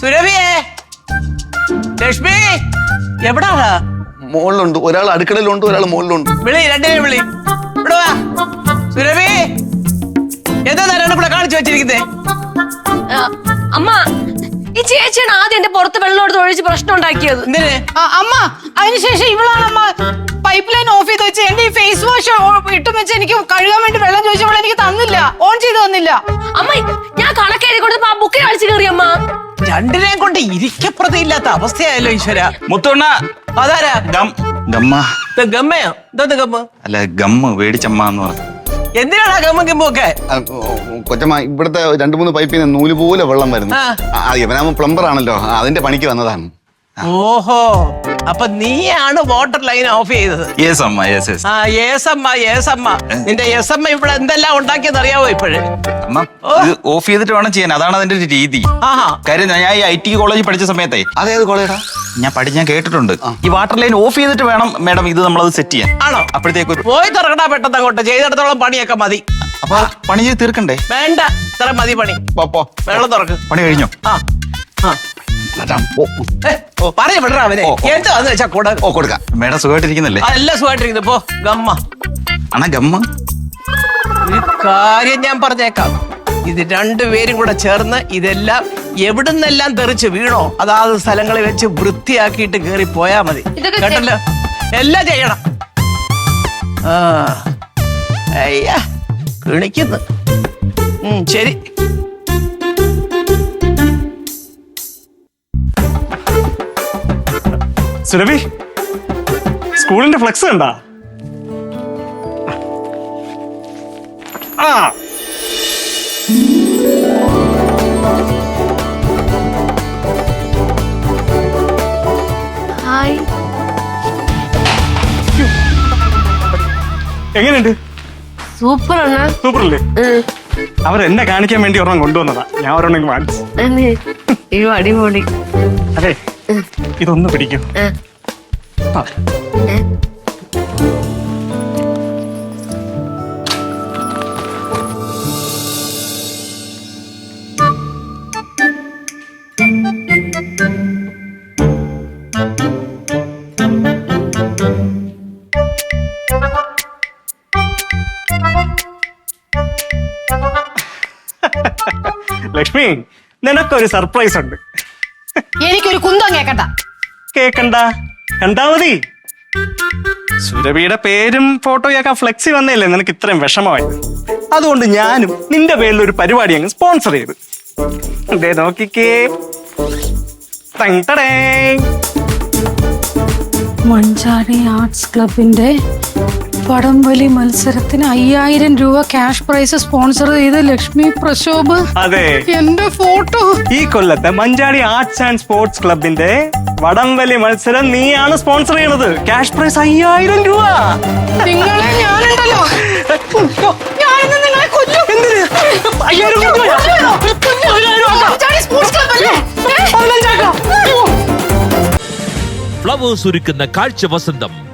സുരഭിയേ ലക്ഷ്മി എവിടാ മുകളിലുണ്ട് ഒരാൾ അടുക്കളയിലുണ്ട് ഒരാൾ മുകളിലുണ്ട് വിളി രണ്ടിനെ വിളി. ഇവിടെ വാ. സുരഭി! എന്താ തരാണ് ഇവിടെ കാണിച്ചു വെച്ചിരിക്കുന്നേ? ആ, അമ്മ ഈ ചേച്ചിയാണ് ആദ്യം എന്റെ പുറത്ത് വെള്ളം എടുത്ത് ഒഴിച്ച് പ്രശ്നം ഉണ്ടാക്കിയത്. എന്തിന്? ആ, അമ്മ അതിനുശേഷം ഇവളാണ് അമ്മ പൈപ്പ് ലൈൻ ഓഫ് ചെയ്ത് വെച്ച് എന്റെ ഈ ഫേസ് വാഷ് ഇട്ടും വെച്ച് എനിക്ക് കഴുകാൻ വേണ്ടി വെള്ളം ചോദിച്ചപ്പോൾ എനിക്ക് തന്നില്ല. ഓൺ ചെയ്ത് തന്നില്ല. അമ്മ ഞാൻ കണക്കെഴുതി കൊടുത്തപ്പോ ആ അടിച്ചു കയറി അമ്മ. രണ്ടിനെയും കൊണ്ട് ഇരിക്കപ്രതിയില്ലാത്ത അവസ്ഥയായല്ലോ ഈശ്വര. മുത്തുണ്ണ. അതാരാ? ഗം. ഗമ്മ. ഇത് ഗമ്മയോ? എന്താ ഗമ്മ അല്ല ഗമ്മ് വേടിച്ചമ്മ എന്ന് പറഞ്ഞു ഗമ്മ ഗമ്മൊക്കെ കൊച്ചമ്മ ഇവിടുത്തെ രണ്ടു മൂന്ന് പൈപ്പിൽ നിന്ന് നൂൽ പോലെ വെള്ളം വരുന്നു. പ്ലംബർ ആണല്ലോ അതിന്റെ പണിക്ക് വന്നതാണ്. ഓഹോ. അപ്പൊ നീയാണ് വാട്ടർ ലൈൻ ഓഫ് ചെയ്തത്. യെസ് അമ്മ യെസ് യെസ്. ആ യേസമ്മ യേസമ്മ. നിന്റെ യേസമ്മ ഇവിടെ എന്തെല്ലാം ഉണ്ടാക്കിയെന്ന് അറിയാവോ ഇപ്പോഴേ? അമ്മ ഇത് ഓഫ് ചെയ്തിട്ട് വേണം ചെയ്യാൻ. അതാണ് അതിന്റെ ഒരു രീതി. ആഹാ. കാര്യം ഞാൻ ഈ ഐ ടി കോളേജിൽ പഠിച്ച സമയത്തെ അതേത് കോളേജാ ഞാൻ പഠി ഞാൻ കേട്ടിട്ടുണ്ട്. ഈ വാട്ടർ ലൈൻ ഓഫ് ചെയ്തിട്ട് വേണം മാഡം ഇത് നമ്മളത് സെറ്റ് ചെയ്യാൻ. ആണോ? അപ്പോഴത്തേക്ക് ഒരു പോയി തുറക്കടാ പെട്ടെന്ന് അങ്ങോട്ട്. ചെയ്തെടുത്തോളം പണിയൊക്കെ മതി. അപ്പൊ പണി ചെയ്ത് തീർക്കണ്ടേ? വേണ്ട. ഇത്ര മതി പണി. പോ, പോ. വെള്ളം തുറക്ക്. പണി കഴിഞ്ഞോ? ആ ആ. വിടറ അവനെ. വെച്ചാ കൂടെ ഓ കൊടുക്കാം. മേഡം സുഖമായിട്ടിരിക്കുന്നല്ലേ? ആ, എല്ലാം സുഖമായിട്ടിരിക്കുന്നു. പോ ഗമ്മ. അണ ഗമ്മ? ഒരു കാര്യം ഞാൻ പറഞ്ഞേക്കാം. ഇത് രണ്ടുപേരും കൂടെ ചേർന്ന് ഇതെല്ലാം എവിടുന്നെല്ലാം തെറിച്ച് വീണോ അതാത് സ്ഥലങ്ങളിൽ വെച്ച് വൃത്തിയാക്കിയിട്ട് കേറി പോയാ മതി. കേട്ടല്ലോ? എല്ലാം ചെയ്യണം. ആ അയ്യ കിണിക്കുന്നു ശരി. സുരഭി സ്കൂളിന്റെ ഫ്ലെക്സ് കണ്ടാ? ആ. ഹായ്. എങ്ങനെയുണ്ട്? സൂപ്പർ ആണ് സൂപ്പർ അല്ലേ അവർ എന്നെ കാണിക്കാൻ വേണ്ടി ഒരെണ്ണം കൊണ്ടുവന്നതാ. ഞാൻ ഒരെണ്ണം വാങ്ങിച്ചു. അയ്യോ അടിപൊളി. അതെ. ഇതൊന്ന് പിടിക്കും. ലക്ഷ്മി നിനക്കൊരു സർപ്രൈസ് ഉണ്ട്. എനിക്കൊരു കുന്തം കേക്കണ്ട. കേക്കണ്ട. കണ്ടാ മതി സുരഭിയുടെ പേരും ഫോട്ടോയൊക്കെ ഫ്ലെക്സി വന്നല്ലേ നിനക്ക് ഇത്രയും വിഷമമായി. അതുകൊണ്ട് ഞാനും നിന്റെ പേരിൽ ഒരു പരിപാടി അങ്ങ് സ്പോൺസർ ചെയ്തു. നോക്കിക്കേ. ആർട്സ് ക്ലബിന്റെ വടംവലി മത്സരത്തിന് അയ്യായിരം രൂപ ക്യാഷ് പ്രൈസ് സ്പോൺസർ ചെയ്ത ലക്ഷ്മി പ്രശോഭ്. അതെ. എന്റെ ഫോട്ടോ. ഈ കൊല്ലത്തെ മഞ്ചാടി ആർട്സ് ആൻഡ് സ്പോർട്സ് ക്ലബിന്റെ വടംവലി മത്സരം നീയാണ് സ്പോൺസർ ചെയ്യണത്. ക്യാഷ് പ്രൈസ് അയ്യായിരം രൂപ. നിങ്ങളെ ഞാനുണ്ടല്ലോ. ഞാനിന്ന് നിങ്ങളെ കൊല്ലും. അയ്യായിരം ഫ്ലവേഴ്സ് ഒരുക്കുന്ന കാഴ്ച വസന്തം.